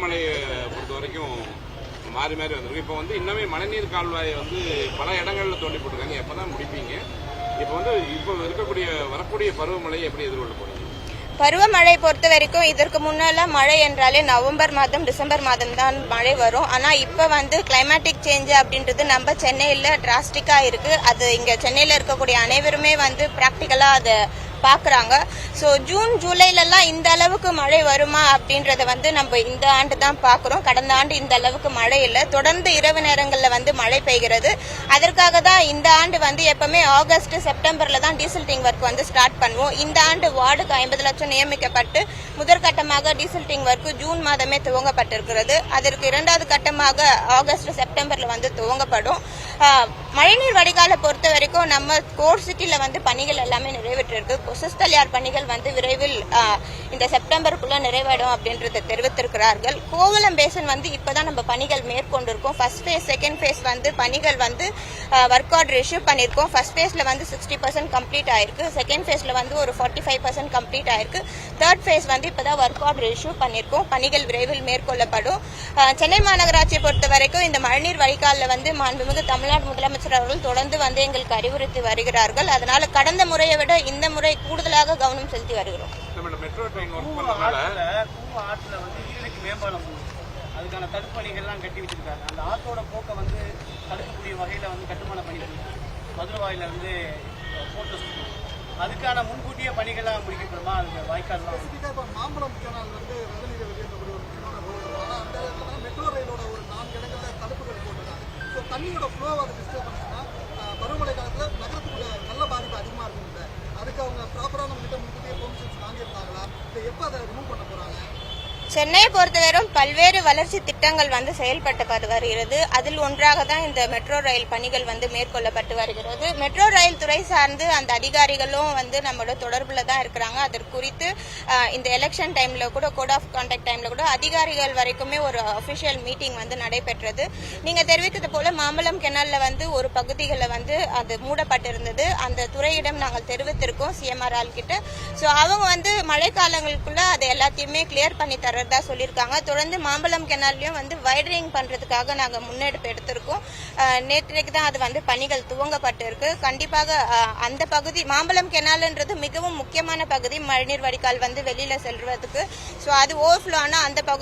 பருவமழையை பொறுத்த வரைக்கும் மாறி மாறி வந்திருக்கு. இப்போ வந்து இன்னமே மழைநீர் கால்வாயை வந்து பல இடங்களில் தோண்டி போட்டிருக்காங்க. எப்பதான் முடிப்பீங்க? இப்போ வந்து இப்போ இருக்கக்கூடிய வரக்கூடிய பருவமழையை எப்படி எதிர்கொள்ள போறீங்க? பருவமழை பொறுத்த வரைக்கும் இதற்கு முன்னெல்லாம் மழை என்றாலே நவம்பர் மாதம் டிசம்பர் மாதம் தான் மழை வரும். ஆனால் இப்போ வந்து கிளைமேட்டிக் சேஞ்ச் அப்படின்றது நம்ம சென்னையில் டிராஸ்டிக்காக இருக்குது அது இங்கே சென்னையில் இருக்கக்கூடிய அனைவருமே வந்து ப்ராக்டிக்கலாக அதை பார்க்குறாங்க. ஸோ ஜூன் ஜூலைலலாம் இந்த அளவுக்கு மழை வருமா அப்படின்றத வந்து நம்ம இந்த ஆண்டு தான் பார்க்குறோம். கடந்த ஆண்டு இந்த அளவுக்கு மழை இல்லை. தொடர்ந்து இரவு நேரங்களில் வந்து மழை பெய்கிறது. அதற்காக தான் இந்த ஆண்டு வந்து எப்பவுமே ஆகஸ்ட் செப்டம்பரில் தான் டீசல் டிங் ஒர்க் வந்து ஸ்டார்ட் பண்ணுவோம். இந்த ஆண்டு வார்டுக்கு ஐம்பது லட்சம் நியமிக்கப்பட்டு முதற்கட்டமாக டீசல் டிங் ஒர்க் ஜூன் மாதமே துவங்கப்பட்டிருக்கிறது. அதற்கு இரண்டாவது கட்டமாக ஆகஸ்ட் செப்டம்பரில் வந்து துவங்கப்படும். மழைநீர் வடிகாலை பொறுத்த வரைக்கும் நம்ம கோர் சிட்டியில் வந்து பணிகள் எல்லாமே நிறைவேற்றிருக்கு. கொசஸ்தலியார் பணிகள் வந்து விரைவில் ஆஹ், இந்த செப்டம்பருக்குள்ள நிறைவேறும் அப்படின்றத தெரிவித்திருக்கிறார்கள். கோவலம் பேசன் வந்து இப்பதான் நம்ம பணிகள் மேற்கொண்டிருக்கோம். ஃபர்ஸ்ட் ஃபேஸ் செகண்ட் ஃபேஸ் வந்து பணிகள் வந்து ஒர்க் ஆர்டர் இஷ்யூ பண்ணியிருக்கோம். ஃபர்ஸ்ட் ஃபேஸ்ல வந்து சிக்ஸ்டி பர்சன்ட் கம்ப்ளீட் ஆயிருக்கு. செகண்ட் ஃபேஸ்ல வந்து ஒரு ஃபார்ட்டி ஃபைவ் பர்சன்ட் கம்ப்ளீட் ஆயிருக்கு. தேர்ட் ஃபேஸ் வந்து இப்பதான் ஒர்க் ஆர்டர் இஷ்யூ பண்ணியிருக்கோம். பணிகள் விரைவில் மேற்கொள்ளப்படும். சென்னை மாநகராட்சியை பொறுத்த வரைக்கும் இந்த மழைநீர் வடிகாலில் வந்து மாண்புமிகு தமிழ்நாடு முதலமைச்சர் அவர்கள் தொடர்ந்து வந்து எங்களுக்கு அறிவுறுத்தி வருகிறார்கள். அதனால கடந்த முறையை விட இந்த முறை கூடுதலாக கவனம் செலுத்தி வருகிறோம். நம்ம மெட்ரோ ட்ரெயின் ஒர்க் பண்ணனால ஆற்றுல பூ ஆற்றுல வந்து நீலக்கு மேம்பாலம் அதுக்கான தடுப்பணிகள்லாம் கட்டி வச்சிருக்காங்க. அந்த ஆற்றோட போக்கை வந்து தடுக்கக்கூடிய வகையில வந்து கட்டுமான பணிகள் மதுரவாயில வந்து போட்டு அதுக்கான முன்கூட்டிய பணிகள்லாம் முடிக்கப்படுமா? அதுக்கு இப்போ மாம்பழம் கேனால் வந்து மெட்ரோ ரயிலோட ஒரு நான்கு இடங்களில் தடுப்புகள் போட்டிருக்காங்க. ஸோ தண்ணியோட ஃப்ளோ அதை டிஸ்டர்ப் பண்ணுச்சுன்னா பருவமழை காலத்தில் நகரத்துக்குள்ள நல்ல பாதிப்பு அதிகமாக இருக்கும் இல்லை அதுக்கு அவங்க ப்ராப்பராக நம்ம கிட்ட முன்கூட்டியே பெர்மிஷன்ஸ் வாங்கியிருந்தாங்களா இல்லை எப்போ அதை ரிமூவ் பண்ண சென்னையை பொறுத்தவரைக்கும் பல்வேறு வளர்ச்சி திட்டங்கள் வந்து செயல்பட்டு வருகிறது. அதில் ஒன்றாக தான் இந்த மெட்ரோ ரயில் பணிகள் வந்து மேற்கொள்ளப்பட்டு வருகிறது. மெட்ரோ ரயில் துறை சார்ந்து அந்த அதிகாரிகளும் வந்து நம்மளோட தொடர்புல தான் இருக்கிறாங்க. அதற்கு குறித்து இந்த எலெக்ஷன் டைம்ல கூட கோட் ஆஃப் கான்டாக்ட் டைம்ல கூட அதிகாரிகள் வரைக்குமே ஒரு அபிஷியல் மீட்டிங் வந்து நடைபெற்றது. நீங்க தெரிவித்தது போல மாம்பழம் கெனால்ல வந்து ஒரு பகுதிகளில் வந்து அது மூடப்பட்டிருந்தது. அந்த துறையிடம் நாங்கள் தெரிவித்திருக்கோம் சிஎம்ஆர் ஆள் கிட்ட. ஸோ அவங்க வந்து மழைக்காலங்களுக்குள்ள அதை எல்லாத்தையுமே கிளியர் பண்ணி தர்றதா சொல்லியிருக்காங்க. தொடர்ந்து மாம்பழம் கெனால்லையும் வந்து வைடரிங் பண்றதுக்காக நாங்கள் முன்னெடுப்பு எடுத்திருக்கோம். நேற்றைக்கு தான் அது வந்து பணிகள் துவங்கப்பட்டிருக்கு. கண்டிப்பாக அந்த பகுதி மாம்பழம் கெனால்ன்றது மிகவும் முக்கியமான பகுதி. மழைநீர் வடிகால் வந்து வெளியில செல்வதுக்கு ஸோ அது ஓவர்ஃப்ளோ ஆனால் அந்த பகுதி